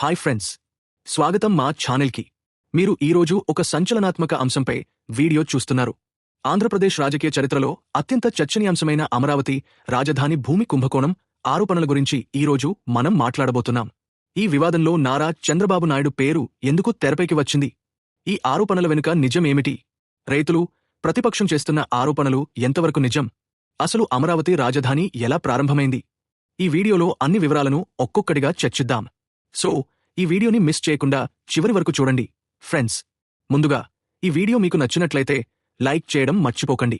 Hi friends. స్వాగతం మా ఛానల్కి. మీరు ఈరోజు ఒక సంచలనాత్మక అంశంపై వీడియో చూస్తున్నారు. ఆంధ్రప్రదేశ్ రాజకీయ చరిత్రలో అత్యంత చర్చనీయాంశమైన అమరావతి రాజధాని భూమి కుంభకోణం ఆరోపణల గురించి ఈరోజు మనం మాట్లాడబోతున్నాం. ఈ వివాదంలో నారా చంద్రబాబు నాయుడు పేరు ఎందుకు తెరపైకి వచ్చింది? ఈ ఆరోపణల వెనుక నిజమేమిటి రైతులు ప్రతిపక్షం చేస్తున్న ఆరోపణలు ఎంతవరకు నిజం? అసలు అమరావతి రాజధాని ఎలా ప్రారంభమైంది? ఈ వీడియోలో అన్ని వివరాలను ఒక్కొక్కటిగా చర్చిద్దాం. సో ఈ వీడియోని మిస్ చేయకుండా చివరి వరకు చూడండి. ఫ్రెండ్స్ ముందుగా ఈ వీడియో మీకు నచ్చినట్లయితే లైక్ చేయడం మర్చిపోకండి.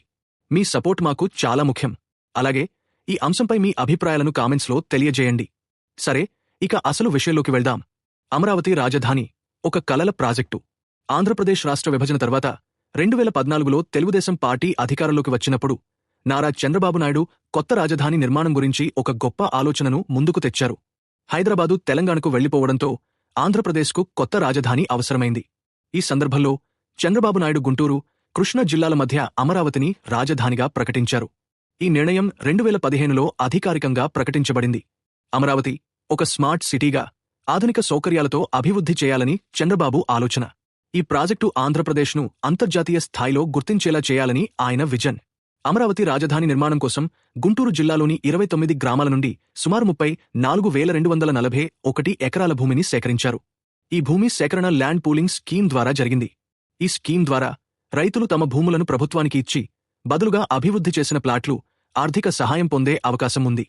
మీ సపోర్ట్ మాకు చాలా ముఖ్యం. అలాగే ఈ అంశంపై మీ అభిప్రాయాలను కామెంట్స్లో తెలియజేయండి. సరే ఇక అసలు విషయంలోకి వెళ్దాం. అమరావతి రాజధాని ఒక కలల ప్రాజెక్టు. ఆంధ్రప్రదేశ్ రాష్ట్ర విభజన తర్వాత రెండు వేల పద్నాలుగులో తెలుగుదేశం పార్టీ అధికారంలోకి వచ్చినప్పుడు నారా చంద్రబాబు నాయుడు కొత్త రాజధాని నిర్మాణం గురించి ఒక గొప్ప ఆలోచనను ముందుకు తెచ్చారు. హైదరాబాదు తెలంగాణకు వెళ్ళిపోవడంతో ఆంధ్రప్రదేశ్కు కొత్త రాజధాని అవసరమైంది. ఈ సందర్భంలో చంద్రబాబు నాయుడు గుంటూరు కృష్ణా జిల్లాల మధ్య అమరావతిని రాజధానిగా ప్రకటించారు. ఈ నిర్ణయం రెండు వేల పదిహేనులో అధికారికంగా ప్రకటించబడింది. అమరావతి ఒక స్మార్ట్ సిటీగా ఆధునిక సౌకర్యాలతో అభివృద్ధి చేయాలని చంద్రబాబు ఆలోచన. ఈ ప్రాజెక్టు ఆంధ్రప్రదేశ్ను అంతర్జాతీయ స్థాయిలో గుర్తించేలా చేయాలని ఆయన విజన్. అమరావతి రాజధాని నిర్మాణం కోసం గుంటూరు జిల్లాలోని ఇరవై తొమ్మిది గ్రామాల నుండి సుమారు ముప్పై నాలుగు వేల రెండు వందల నలభై ఒకటి ఎకరాల భూమిని సేకరించారు. ఈ భూమి సేకరణ ల్యాండ్ పూలింగ్ స్కీమ్ ద్వారా జరిగింది. ఈ స్కీమ్ ద్వారా రైతులు తమ భూములను ప్రభుత్వానికి ఇచ్చి బదులుగా అభివృద్ధి చేసిన ప్లాట్లు ఆర్థిక సహాయం పొందే అవకాశం ఉంది.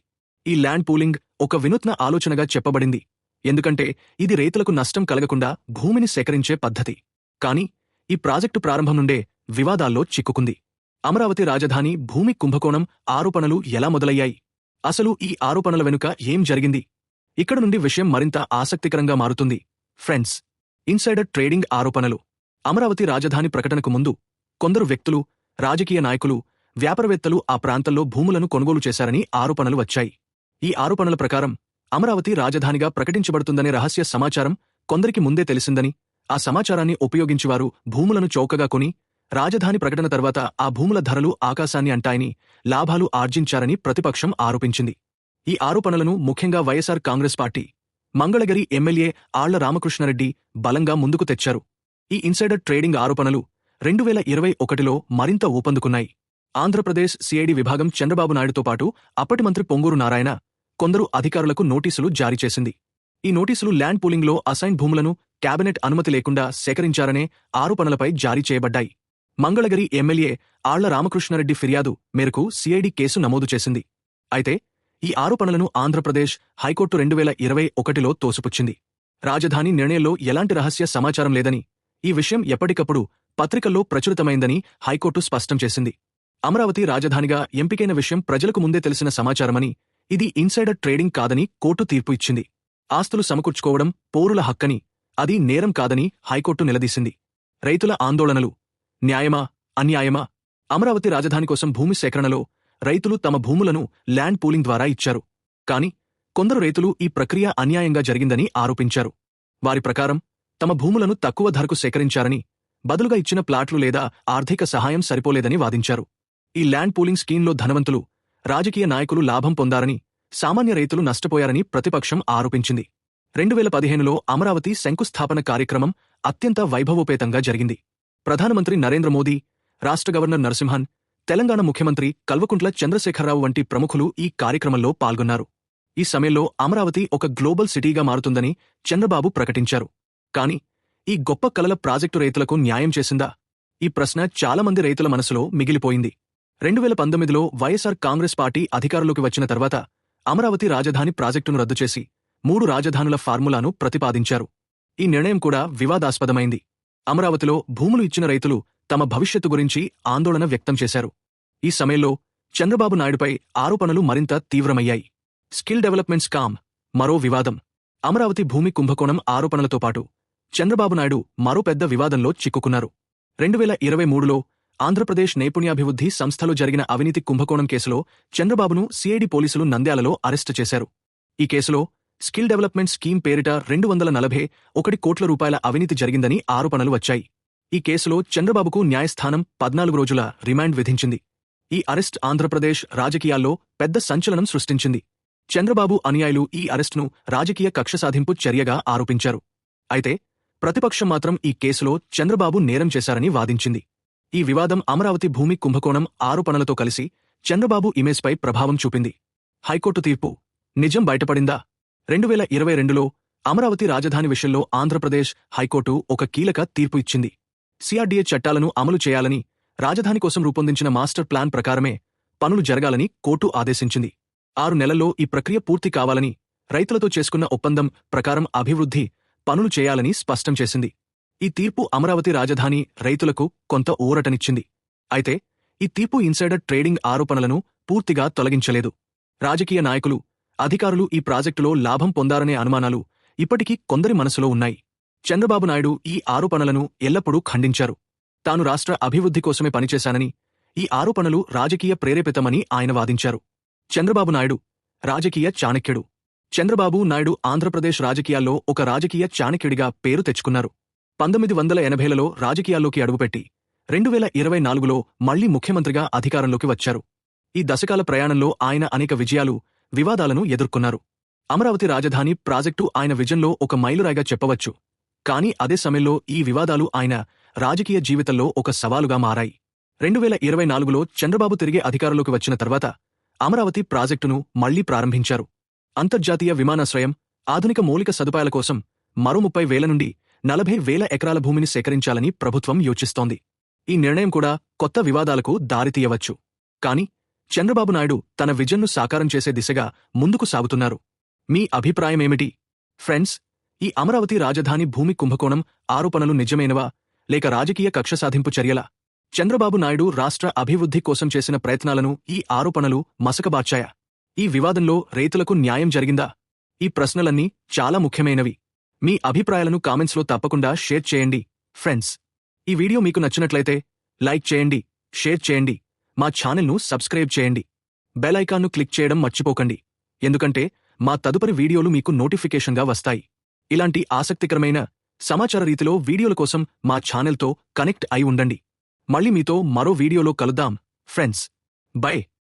ఈ ల్యాండ్ పూలింగ్ ఒక వినూత్న ఆలోచనగా చెప్పబడింది. ఎందుకంటే ఇది రైతులకు నష్టం కలగకుండా భూమిని సేకరించే పద్ధతి. కాని ఈ ప్రాజెక్టు ప్రారంభం నుండే వివాదాల్లో చిక్కుకుంది. అమరావతి రాజధాని భూమి కుంభకోణం ఆరోపణలు ఎలా మొదలయ్యాయి? అసలు ఈ ఆరోపణల వెనుక ఏం జరిగింది? ఇక్కడ నుండి విషయం మరింత ఆసక్తికరంగా మారుతుంది. ఫ్రెండ్స్ ఇన్సైడర్ ట్రేడింగ్ ఆరోపణలు. అమరావతి రాజధాని ప్రకటనకు ముందు కొందరు వ్యక్తులు రాజకీయ నాయకులు వ్యాపారవేత్తలు ఆ ప్రాంతంలో భూములను కొనుగోలు చేశారని ఆరోపణలు వచ్చాయి. ఈ ఆరోపణల ప్రకారం అమరావతి రాజధానిగా ప్రకటించబడుతుందనే రహస్య సమాచారం కొందరికి ముందే తెలిసిందని ఆ సమాచారాన్ని ఉపయోగించివారు భూములను చౌకగా కొని రాజధాని ప్రకటన తర్వాత ఆ భూముల ధరలు ఆకాశాన్ని అంటాయని లాభాలు ఆర్జించారని ప్రతిపక్షం ఆరోపించింది. ఈ ఆరోపణలను ముఖ్యంగా YSR Congress party Mangalagiri MLA Alla Ramakrishnareddy బలంగా ముందుకు తెచ్చారు. ఈ ఇన్సైడర్ ట్రేడింగ్ ఆరోపణలు రెండు వేల ఇరవై ఒకటిలో మరింత ఊపందుకున్నాయి. ఆంధ్రప్రదేశ్ సిఐడి విభాగం చంద్రబాబు నాయుడుతో పాటు అప్పటి మంత్రి పొంగూరు నారాయణ కొందరు అధికారులకు నోటీసులు జారీ చేసింది. ఈ నోటీసులు ల్యాండ్ పూలింగ్లో అసైన్ భూములను కేబినెట్ అనుమతి లేకుండా సేకరించారనే ఆరోపణలపై జారీ చేయబడ్డాయి. మంగళగిరి ఎమ్మెల్యే ఆళ్ళ రామకృష్ణారెడ్డి ఫిర్యాదు మేరకు సిఐడి కేసు నమోదు చేసింది. అయితే ఈ ఆరోపణలను ఆంధ్రప్రదేశ్ హైకోర్టు రెండు వేల ఇరవై ఒకటిలో తోసిపుచ్చింది. రాజధాని నిర్ణయంలో ఎలాంటి రహస్య సమాచారం లేదని ఈ విషయం ఎప్పటికప్పుడు పత్రికల్లో ప్రచురితమైందని హైకోర్టు స్పష్టం చేసింది. అమరావతి రాజధానిగా ఎంపికైన విషయం ప్రజలకు ముందే తెలిసిన సమాచారమని ఇది ఇన్సైడర్ ట్రేడింగ్ కాదని కోర్టు తీర్పు ఇచ్చింది. ఆస్తులు సమకూర్చుకోవడం పౌరుల హక్కని అది నేరం కాదని హైకోర్టు నిలదీసింది. రైతుల ఆందోళనలు న్యాయమా? అన్యాయమా? అమరావతి రాజధాని కోసం భూమి సేకరణలో రైతులు తమ భూములను ల్యాండ్ పూలింగ్ ద్వారా ఇచ్చారు. కాని కొందరు రైతులు ఈ ప్రక్రియ అన్యాయంగా జరిగిందని ఆరోపించారు. వారి ప్రకారం తమ భూములను తక్కువ ధరకు సేకరించారని బదులుగా ఇచ్చిన ప్లాట్లు లేదా ఆర్థిక సహాయం సరిపోలేదని వాదించారు. ఈ ల్యాండ్ పూలింగ్ స్కీంలో ధనవంతులు రాజకీయ నాయకులు లాభం పొందారని సామాన్య రైతులు నష్టపోయారని ప్రతిపక్షం ఆరోపించింది. రెండు వేల పదిహేనులో అమరావతి శంకుస్థాపన కార్యక్రమం అత్యంత వైభవోపేతంగా జరిగింది. ప్రధానమంత్రి నరేంద్ర మోదీ రాష్ట్ర గవర్నర్ నరసింహన్ తెలంగాణ ముఖ్యమంత్రి కల్వకుంట్ల చంద్రశేఖరరావు వంటి ప్రముఖులు ఈ కార్యక్రమంలో పాల్గొన్నారు. ఈ సమయంలో అమరావతి ఒక గ్లోబల్ సిటీగా మారుతుందని చంద్రబాబు ప్రకటించారు. కాని ఈ గొప్ప కలల ప్రాజెక్టు రైతులకు న్యాయం చేసిందా? ఈ ప్రశ్న చాలామంది రైతుల మనసులో మిగిలిపోయింది. రెండు వేల పంతొమ్మిదిలో వైఎస్ఆర్ కాంగ్రెస్ పార్టీ అధికారంలోకి వచ్చిన తర్వాత అమరావతి రాజధాని ప్రాజెక్టును రద్దు చేసి మూడు రాజధానుల ఫార్ములాను ప్రతిపాదించారు. ఈ నిర్ణయం కూడా వివాదాస్పదమైంది. అమరావతిలో భూములు ఇచ్చిన రైతులు తమ భవిష్యత్తు గురించి ఆందోళన వ్యక్తం చేశారు. ఈ సమయంలో చంద్రబాబు నాయుడుపై ఆరోపణలు మరింత తీవ్రమయ్యాయి. స్కిల్ డెవలప్మెంట్ స్కామ్ మరో వివాదం. అమరావతి భూమి కుంభకోణం ఆరోపణలతో పాటు చంద్రబాబు నాయుడు మరో పెద్ద వివాదంలో చిక్కుకున్నారు. రెండు వేల ఇరవై మూడులో ఆంధ్రప్రదేశ్ నైపుణ్యాభివృద్ధి సంస్థలో జరిగిన అవినీతి కుంభకోణం కేసులో చంద్రబాబును సిఐడి పోలీసులు నంద్యాలలో అరెస్టు చేశారు. ఈ కేసులో స్కిల్ డెవలప్మెంట్ స్కీమ్ పేరిట రెండు వందల నలభై ఒకటి కోట్ల రూపాయల అవినీతి జరిగిందని ఆరోపణలు వచ్చాయి. ఈ కేసులో చంద్రబాబుకు న్యాయస్థానం పద్నాలుగు రోజుల రిమాండ్ విధించింది. ఈ అరెస్ట్ ఆంధ్రప్రదేశ్ రాజకీయాల్లో పెద్ద సంచలనం సృష్టించింది. చంద్రబాబు అనుయాయులు ఈ అరెస్టును రాజకీయ కక్ష సాధింపు చర్యగా ఆరోపించారు. అయితే ప్రతిపక్షం మాత్రం ఈ కేసులో చంద్రబాబు నేరం చేశారని వాదించింది. ఈ వివాదం అమరావతి భూమి కుంభకోణం ఆరోపణలతో కలిసి చంద్రబాబు ఇమేజ్పై ప్రభావం చూపింది. హైకోర్టు తీర్పు నిజం బయటపడిందా? రెండు వేల ఇరవై రెండులో అమరావతి రాజధాని విషయంలో ఆంధ్రప్రదేశ్ హైకోర్టు ఒక కీలక తీర్పు ఇచ్చింది. సిఆర్డీఏ చట్టాలను అమలు చేయాలని రాజధాని కోసం రూపొందించిన మాస్టర్ ప్లాన్ ప్రకారమే పనులు జరగాలని కోర్టు ఆదేశించింది. ఆరు నెలల్లో ఈ ప్రక్రియ పూర్తి కావాలని రైతులతో చేసుకున్న ఒప్పందం ప్రకారం అభివృద్ధి పనులు చేయాలని స్పష్టం చేసింది. ఈ తీర్పు అమరావతి రాజధాని రైతులకు కొంత ఊరటనిచ్చింది. అయితే ఈ తీర్పు ఇన్సైడర్ ట్రేడింగ్ ఆరోపణలను పూర్తిగా తొలగించలేదు. రాజకీయ నాయకులు అధికారులు ఈ ప్రాజెక్టులో లాభం పొందారనే అనుమానాలు ఇప్పటికీ కొందరి మనసులో ఉన్నాయి. చంద్రబాబు నాయుడు ఈ ఆరోపణలను ఎల్లప్పుడూ ఖండించారు. తాను రాష్ట్ర అభివృద్ధి కోసమే పనిచేశానని ఈ ఆరోపణలు రాజకీయ ప్రేరేపితమని ఆయన వాదించారు. చంద్రబాబు నాయుడు రాజకీయ చాణక్యుడు. చంద్రబాబు నాయుడు ఆంధ్రప్రదేశ్ రాజకీయాల్లో ఒక రాజకీయ చాణక్యుడిగా పేరు తెచ్చుకున్నారు. పంతొమ్మిది వందల ఎనభైలలో రాజకీయాల్లోకి అడుగుపెట్టి రెండు వేల ఇరవై నాలుగులో మళ్ళీ ముఖ్యమంత్రిగా అధికారంలోకి వచ్చారు. ఈ దశకాల ప్రయాణంలో ఆయన అనేక విజయాలు వివాదాలను ఎదుర్కొన్నారు. అమరావతి రాజధాని ప్రాజెక్టు ఆయన విజన్లో ఒక మైలురాయిగా చెప్పవచ్చు. కానీ అదే సమయంలో ఈ వివాదాలు ఆయన రాజకీయ జీవితంలో ఒక సవాలుగా మారాయి. రెండు వేల ఇరవై నాలుగులో చంద్రబాబు తిరిగి అధికారంలోకి వచ్చిన తర్వాత అమరావతి ప్రాజెక్టును మళ్ళీ ప్రారంభించారు. అంతర్జాతీయ విమానాశ్రయం ఆధునిక మౌలిక సదుపాయాల కోసం మరో ముప్పై వేల నుండి నలభై వేల ఎకరాల భూమిని సేకరించాలని ప్రభుత్వం యోచిస్తోంది. ఈ నిర్ణయం కూడా కొత్త వివాదాలకు దారితీయవచ్చు. కాని చంద్రబాబు నాయుడు తన విజన్ను సాకారం చేసే దిశగా ముందుకు సాగుతున్నారు. మీ అభిప్రాయమేమిటి? ఫ్రెండ్స్ ఈ అమరావతి రాజధాని భూమి కుంభకోణం ఆరోపణలు నిజమైనవా? లేక రాజకీయ కక్ష సాధింపు చర్యలా? చంద్రబాబు నాయుడు రాష్ట్ర అభివృద్ధి కోసం చేసిన ప్రయత్నాలను ఈ ఆరోపణలు మసకబార్చాయా? ఈ వివాదంలో రైతులకు న్యాయం జరిగిందా? ఈ ప్రశ్నలన్నీ చాలా ముఖ్యమైనవి. మీ అభిప్రాయాలను కామెంట్స్లో తప్పకుండా షేర్ చేయండి. ఫ్రెండ్స్ ఈ వీడియో మీకు నచ్చినట్లయితే లైక్ చేయండి షేర్ చేయండి. మా ఛానల్ను సబ్స్క్రైబ్ చేయండి. బెల్ ఐకాన్ను క్లిక్ చేయడం మర్చిపోకండి. ఎందుకంటే మా తదుపరి వీడియోలు మీకు నోటిఫికేషన్గా వస్తాయి. ఇలాంటి ఆసక్తికరమైన సమాచార రీతిలో వీడియోల కోసం మా ఛానల్తో కనెక్ట్ అయి ఉండండి. మళ్ళీ మీతో మరో వీడియోలో కలుద్దాం. Friends bye!